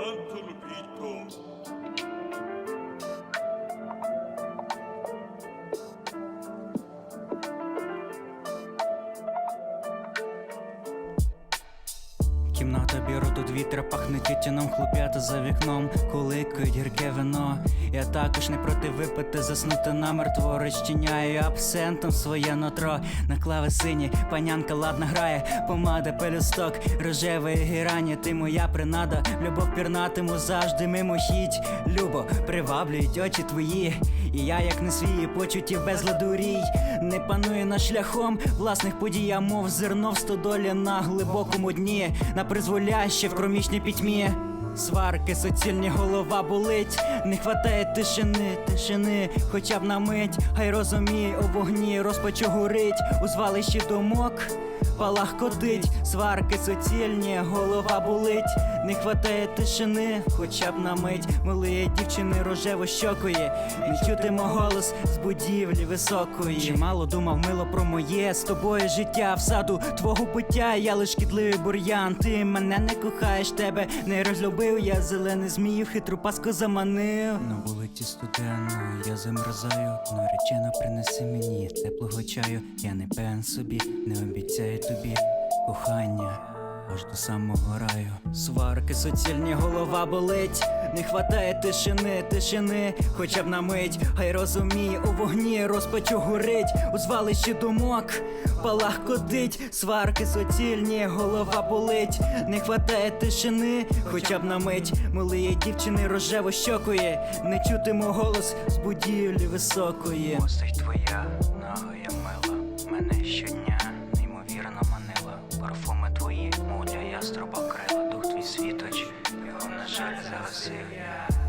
unto the. Кімната біру, тут вітер пахне тютюном, хлоп'ята за вікном, куликають гірке вино. Я також не проти випити, заснути намертво розчиняю абсентом своє нутро. На клави сині, панянка ладна грає, помада, пелюсток, рожевої гірані, ти моя принада, любов пірнатиму завжди мимо хіть. Любо, приваблюють очі твої, і я, як не свій, почуттів без ладурій, не панує над шляхом власних подій, я мов зерно в стодолі на глибокому дні, на призволяще в кромічній пітьмі. Сварки, суцільні голова болить, не хватає тишини, тишини, хоча б на мить, хай розумій, у вогні розпачу горить, у звалищі думок. Палах котить, сварки суцільні, голова болить, не хватає тишини, хоча б на мить. Милої дівчини рожево щокої, не чути мого голос з будівлі високої. Чимало думав мило про моє. З тобою життя в саду твого пиття, я лиш шкідливий бур'ян. Ти мене не кохаєш, тебе не розлюбив, я зелений змію, хитру паску заманив. На вулиці студенно, я замерзаю, наречена принеси мені теплого чаю. Я не пен собі, не обіцяю тобі кохання. Аж до самого раю Сварки суцільні, голова болить Не хватає тишини, тишини, хоча б на мить, хай розуміє, у вогні розпачу горить, у звалищі думок, палах котить, сварки суцільні, голова болить, не хватає тишини, хоча б на мить, милої дівчини рожево щокує, не чути мого голос з будівлі високої. Постать твоя, нагоя мила, мене щодня неймовірно манила. Парфуми твої, муля яструба крила, дух твій the shines that I see.